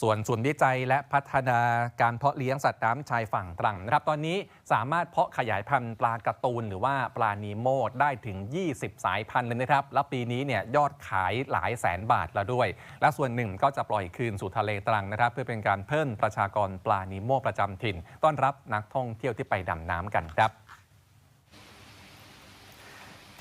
ส่วนส่วนวิจัยและพัฒนาการเพาะเลี้ยงสัตว์น้ำชายฝั่งตรังนะครับ ตอนนี้สามารถเพาะขยายพันธุ์ปลากร์ตูนหรือว่าปลานีโมดได้ถึง 20 สายพันธุ์เลยนะครับ และปีนี้เนี่ยยอดขายหลายแสนบาทแล้วด้วย และส่วนหนึ่งก็จะปล่อยคืนสู่ทะเลตรังนะครับ เพื่อเป็นการเพิ่มประชากรปลานีโมประจำถิ่น ต้อนรับนักท่องเที่ยวที่ไปดำน้ำกันครับ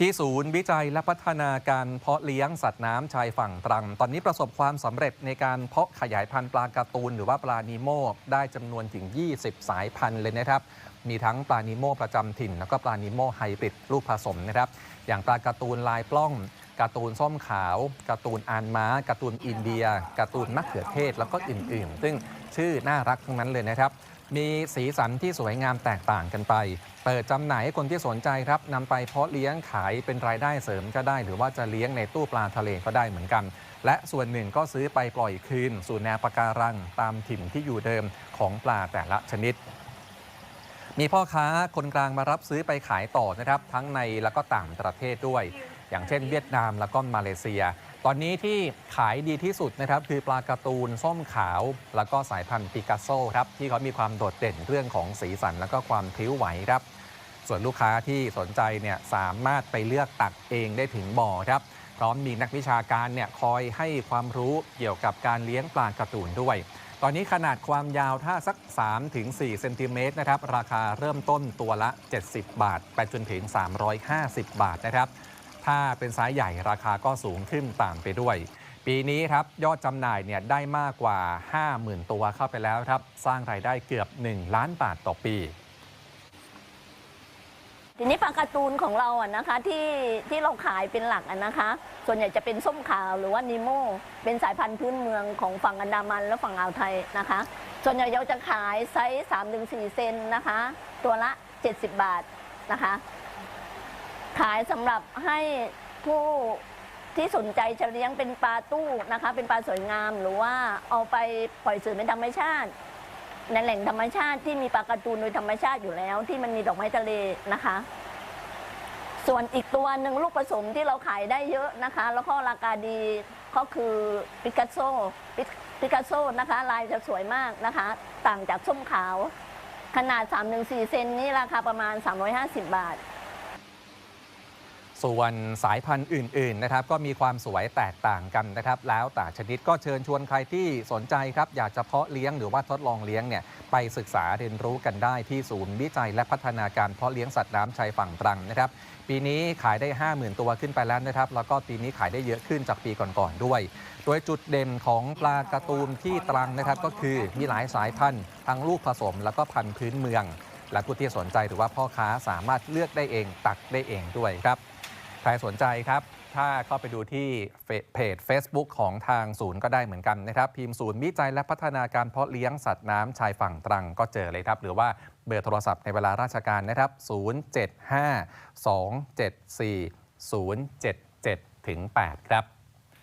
ที่ศูนย์วิจัยและพัฒนาการเพาะเลี้ยงสัตว์น้ำชายฝั่งตรัง ตอนนี้ประสบความสำเร็จในการเพาะขยายพันธุ์ปลาการ์ตูน หรือว่าปลานีโมได้จำนวนถึง 20 สายพันธุ์เลยนะครับ มีทั้งปลานีโมประจำถิ่น แล้วก็ปลานีโมไฮบริดลูกผสมนะครับ อย่างปลาการ์ตูนลายปล้อง การ์ตูนส้มขาว การ์ตูนอานม้า การ์ตูนอินเดีย การ์ตูนมะเขือเทศ แล้วก็อื่น ๆ ซึ่งชื่อน่ารักทั้งนั้นเลยนะครับ มีสีสันที่สวยงามแตกต่างกันไป เปิดจำหน่ายให้คนที่สนใจครับนำไปเพาะเลี้ยงขายเป็นรายได้เสริมก็ได้ หรือว่าจะเลี้ยงในตู้ปลาทะเลก็ได้เหมือนกัน และส่วนหนึ่งก็ซื้อไปปล่อยคืน สู่แนวปะการังตามถิ่นที่อยู่เดิมของปลาแต่ละชนิดมีพ่อค้าคนกลางมารับซื้อไปขายต่อนะครับ ทั้งในและก็ต่างประเทศด้วย อย่างเช่นเวียดนามแล้วก็มาเลเซีย ตอนนี้ที่ขายดีที่สุดนะครับคือปลาการ์ตูนส้มขาว แล้วก็สายพันธุ์ปิกัสโซครับที่เขามีความโดดเด่นเรื่องของสีสัน แล้วก็ความพลิ้วไหวครับ ส่วนลูกค้าที่สนใจเนี่ยสามารถไปเลือกตักเองได้ถึงบ่อครับพร้อมมีนักวิชาการเนี่ยคอยให้ความรู้เกี่ยวกับการเลี้ยงปลาการ์ตูนด้วย ตอนนี้ขนาดความยาวถ้าสัก 3-4 เซนติเมตรนะครับ ราคาเริ่มต้นตัวละ 70 บาท ไปจนถึง 350 บาทนะครับ ถ้าเป็นไซส์ใหญ่ราคาก็สูงขึ้นตามไปด้วย ปีนี้ครับยอดจำหน่ายเนี่ยได้มากกว่า 50,000 ตัวเข้าไปแล้วครับ สร้างรายได้เกือบ 1 ล้านบาทต่อปีทีนี้ปลาการ์ตูนของเราอะนะคะที่ที่เราขายเป็นหลักอะนะคะ ส่วนใหญ่จะเป็นส้มขาวหรือว่านิโมเป็นสายพันธุ์พื้นเมืองของฝั่งอันดามันและฝั่งอ่าวไทยนะคะ ส่วนใหญ่เราจะขายไซส์3 4 เซนนะคะ ตัวละ 70 บาทนะคะ ขายสำหรับให้ผู้ที่สนใจจะเลี้ยงเป็นปลาตู้นะคะ เป็นปลาสวยงามหรือว่าเอาไปปล่อยสื่อเป็นธรรมชาติ ในแหล่งธรรมชาติที่มีปลาการ์ตูนโดยธรรมชาติอยู่แล้ว ที่มันมีดอกไม้ทะเลนะคะ ส่วนอีกตัวหนึ่งลูกผสมที่เราขายได้เยอะนะคะ แล้วก็ราคาดีก็คือปิกัสโซปิกัสโซนะคะ ลายจะสวยมากนะคะ ต่างจากส้มขาว ขนาด 3-4 เซนนี่ราคาประมาณ 350 บาท ส่วนสายพันธุ์อื่นๆนะครับก็มีความสวยแตกต่างกันนะครับ แล้วแต่ชนิดก็เชิญชวนใครที่สนใจครับ อยากจะเพาะเลี้ยงหรือว่าทดลองเลี้ยงเนี่ยไปศึกษาเรียนรู้กันได้ที่ศูนย์วิจัยและพัฒนาการเพาะเลี้ยงสัตว์น้ำชายฝั่งตรังนะครับ ปีนี้ขายได้ 50,000 ตัวขึ้นไปแล้วนะครับ แล้วก็ปีนี้ขายได้เยอะขึ้นจากปีก่อนๆด้วย โดยจุดเด่นของปลาการ์ตูนที่ตรังนะครับก็คือมีหลายสายพันธุ์ทั้งลูกผสม แล้วก็พันธุ์พื้นเมือง และผู้ที่สนใจหรือว่าพ่อค้าสามารถเลือกได้เองตักได้เองด้วยครับ ใครสนใจครับ ถ้าเข้าไปดูที่เพจ Facebook ของทางศูนย์ก็ได้เหมือนกันนะครับพิมพ์ศูนย์วิจัยและพัฒนาการเพาะเลี้ยงสัตว์น้ำชายฝั่งตรังก็เจอเลยครับ หรือว่าเบอร์โทรศัพท์ในเวลาราชการนะครับ 075 274 077 ถึง 8 ครับ